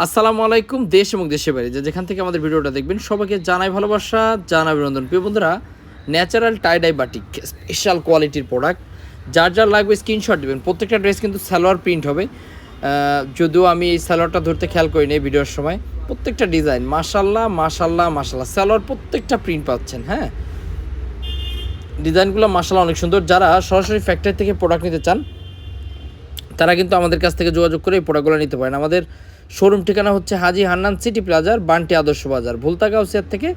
আসসালামু আলাইকুম, দেশ এবং দেশের বাইরে। যেখান থেকে আমাদের ভিডিওটা দেখবেন, সবাইকে জানাই ভালোবাসা, জানাই অভিনন্দন। প্রিয় বন্ধুরা, natural tie dye batik special কোয়ালিটির প্রোডাক্ট যার যার লাগবে স্ক্রিনশট দেবেন। প্রত্যেকটা ড্রেস কিন্তু সালোয়ার প্রিন্ট হবে। যদিও আমি এই সালোয়ারটা ধরতে খেয়াল করিনি এই ভিডিওর সময়। প্রত্যেকটা ডিজাইন মাশাল্লাহ মাশাল্লাহ মাশাল্লাহ সালোয়ার প্রত্যেকটা প্রিন্ট পাচ্ছেন হ্যাঁ? ডিজাইনগুলো মাশাল্লাহ অনেক সুন্দর। যারা সরাসরি ফ্যাক্টরি থেকে প্রোডাক্ট নিতে চান, তারা কিন্তু আমাদের কাছ থেকে যোগাযোগ করে এই প্রোডাক্টগুলো নিতে পারেন। আমাদের শোরুম ঠিকানা হচ্ছে হাজি হান্নান সিটি প্লাজার বান্টি আদর্শ বাজার ভুলতা গাউসিয়ার থেকে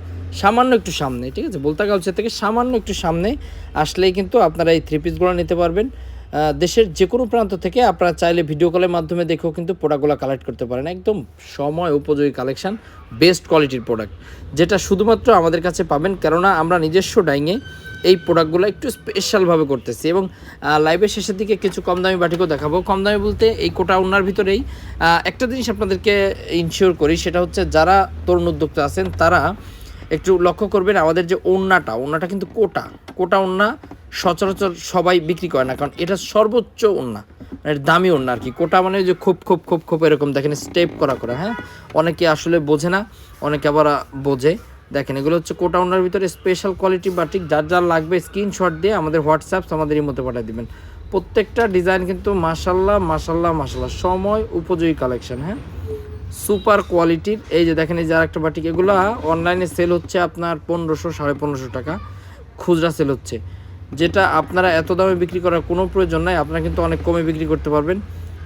সামান্য একটু সামনে, ঠিক আছে? ভুলতা গাউসিয়ার থেকে সামান্য একটু সামনে আসলেই কিন্তু আপনারা এই থ্রি পিসগুলো নিতে পারবেন। দেশের যে কোনো প্রান্ত থেকে আপনারা চাইলে ভিডিও কলের মাধ্যমে দেখেও কিন্তু প্রোডাক্টগুলো কালেক্ট করতে পারেন। একদম সময় উপযোগী কালেকশন বেস্ট কোয়ালিটির প্রোডাক্ট যেটা শুধুমাত্র আমাদের কাছে পাবেন। কেননা আমরা নিজস্ব ডাইংয়ে এই প্রোডাক্টগুলো একটু স্পেশালভাবে করতেছি এবং লাইভের শেষের দিকে কিছু কম দামি বাটিকও দেখাবো। কম দামি বলতে এই কোটা উন্নার ভিতরেই একটা জিনিস আপনাদেরকে ইনশিওর করি, সেটা হচ্ছে যারা তরুণ উদ্যোক্তা আছেন, তারা একটু লক্ষ্য করবেন আমাদের যে ওন্নাটা ওন্নাটা কিন্তু কোটা। কোটা ওন্না সচরাচর সবাই বিক্রি করে না, কারণ এটা সর্বোচ্চ ওন্না মানে দামি ওন্না আর কি। কোটা মানে যে খুব খুব খুব খুব এরকম দেখেন, স্টেপ করা করা হ্যাঁ? অনেকে আসলে বোঝে না, অনেকে আবার বোঝে। দেখেন, এগুলো হচ্ছে কোটা ওনার ভিতরে স্পেশাল কোয়ালিটি বাটিক যার যার লাগবে স্ক্রিনশট দিয়ে আমাদের হোয়াটসঅ্যাপ আমাদের মতো পাঠিয়ে দিবেন। প্রত্যেকটা ডিজাইন কিন্তু মাসাল্লাহ মাসাল্লাহ মাসাল্লাহ সময় উপযোগী কালেকশন হ্যাঁ? সুপার কোয়ালিটির, এই যে দেখেন এই যে আরেকটা বাটিক, এগুলো অনলাইনে সেল হচ্ছে আপনার পনেরোশো, সাড়ে পনেরোশো টাকা, খুচরা সেল হচ্ছে। যেটা আপনারা এত দামে বিক্রি করার কোনো প্রয়োজন নাই, আপনারা কিন্তু অনেক কমে বিক্রি করতে পারবেন।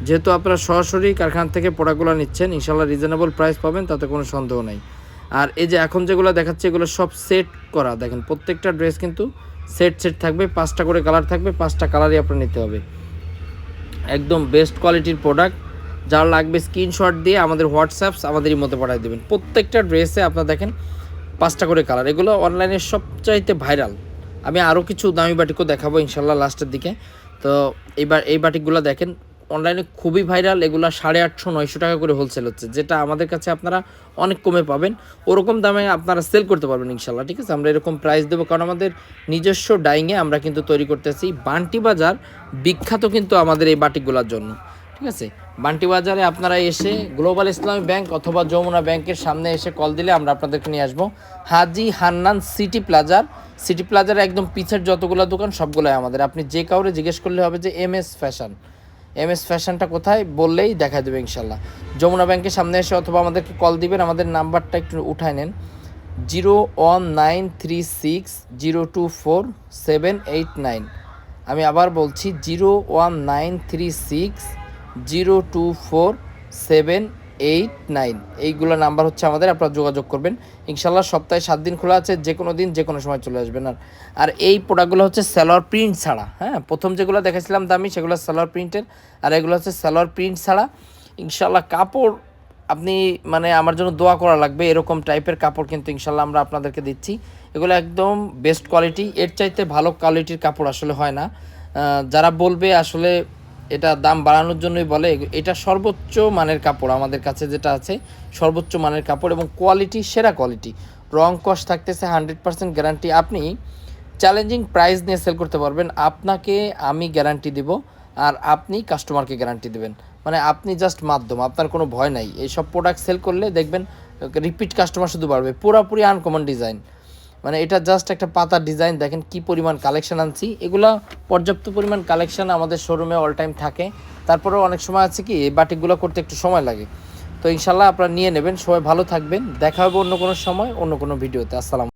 যেহেতু আপনারা সরাসরি কারখানা থেকে প্রোডাক্টগুলো নিচ্ছেন ইনশাল্লাহ রিজনেবল প্রাইস পাবেন, তাতে কোনো সন্দেহ নাই। আর এই যে এখন যেগুলো দেখাচ্ছে, এগুলো সব সেট করা, দেখেন প্রত্যেকটা ড্রেস কিন্তু সেট সেট থাকবে, পাঁচটা করে কালার থাকবে, পাঁচটা কালারই আপনার নিতে হবে। একদম বেস্ট কোয়ালিটির প্রোডাক্ট যার লাগবে স্ক্রিনশট দিয়ে আমাদের হোয়াটসঅ্যাপস আমাদেরই মতো পাঠিয়ে দেবেন। প্রত্যেকটা ড্রেসে আপনার দেখেন পাঁচটা করে কালার এগুলো অনলাইনে সবচাইতে ভাইরাল আমি আরও কিছু দামি বাটিকও দেখাবো ইনশাল্লাহ লাস্টের দিকে। তো এইবার, এই বাটিকগুলো দেখেন অনলাইনে খুবই ভাইরাল এগুলো সাড়ে আটশো, নয়শো টাকা করে হোলসেল হচ্ছে, যেটা আমাদের কাছে আপনারা অনেক কমে পাবেন। ওরকম দামে আপনারা সেল করতে পারবেন ইনশাল্লাহ ঠিক আছে? আমরা এরকম প্রাইস দেবো, কারণ আমাদের নিজস্ব ডাইংয়ে আমরা কিন্তু তৈরি করতেছি। বান্টি বাজার বিখ্যাত কিন্তু আমাদের এই বাটিকগুলোর জন্য। ঠিক আছে? বান্টি বাজারে আপনারা এসে গ্লোবাল ইসলামী ব্যাংক অথবা যমুনা ব্যাংকের সামনে এসে কল দিলে আমরা আপনাদেরকে নিয়ে আসব। হাজি হান্নান সিটি প্লাজার সিটি প্লাজার একদম পিছের যতগুলো দোকান সবগুলোই আমাদের। আপনি যে কাউরে জিজ্ঞেস করলে হবে যে M S fashion M S ফ্যাশনটা কোথায়? বললেই দেখা দেবে ইনশাল্লাহ। যমুনা ব্যাংকের সামনে এসে অথবা আমাদেরকে কল দিবেন, আমাদের নাম্বারটা একটু উঠায় নেন। Zero one nine three six zero two four seven eight nine. আমি আবার বলছি, zero one nine three six zero two four seven eight nine. এইগুলো নাম্বার হচ্ছে আমাদের, আপনারা যোগাযোগ করবেন। ইনশাল্লাহ সপ্তাহে সাত দিন খোলা আছে যে কোনো দিন যে কোনো সময় চলে আসবেন। আর আর এই প্রোডাক্টগুলো হচ্ছে সালোয়ার প্রিন্ট ছাড়া হ্যাঁ? প্রথম যেগুলো দেখেছিলাম দামি, সেগুলো সালোয়ার প্রিন্টের, আর এগুলো হচ্ছে সালোয়ার প্রিন্ট ছাড়া। ইনশাল্লাহ কাপড় আপনি মানে আমার জন্য দোয়া করা লাগবে, এরকম টাইপের কাপড় কিন্তু ইনশাল্লাহ আমরা আপনাদেরকে দিচ্ছি। এগুলো একদম বেস্ট কোয়ালিটি, এর চাইতে ভালো কোয়ালিটির কাপড় আসলে হয় না। যারা বলবে আসলে এটা দাম বাড়ানোর জন্যই বলে এটা সর্বোচ্চ মানের কাপড় আমাদের কাছে যেটা আছে, সর্বোচ্চ মানের কাপড় এবং কোয়ালিটি, সেরা কোয়ালিটি। রং কস থাকতেছে হান্ড্রেড পার্সেন্ট গ্যারান্টি। আপনি চ্যালেঞ্জিং প্রাইস নিয়ে সেল করতে পারবেন। আপনাকে আমি গ্যারান্টি দিব আর আপনি কাস্টমারকে গ্যারান্টি দেবেন। মানে আপনি জাস্ট মাধ্যম, আপনার কোনো ভয় নাই। এইসব প্রোডাক্ট সেল করলে দেখবেন, রিপিট কাস্টমার শুধু বাড়বে। পুরোপুরি আনকমন ডিজাইন। মানে এটা জাস্ট একটা পাতার ডিজাইন দেখেন কি পরিমাণ কালেকশান আনছি। এগুলা পর্যাপ্ত পরিমাণ কালেকশান আমাদের শোরুমে অল টাইম থাকে। তারপরেও অনেক সময় আছে কি, এই বাটিকগুলো করতে একটু সময় লাগে। তো ইনশাল্লাহ আপনারা নিয়ে নেবেন। সবাই ভালো থাকবেন। দেখা হবে অন্য কোনো সময়, অন্য কোনো ভিডিওতে আসসালাম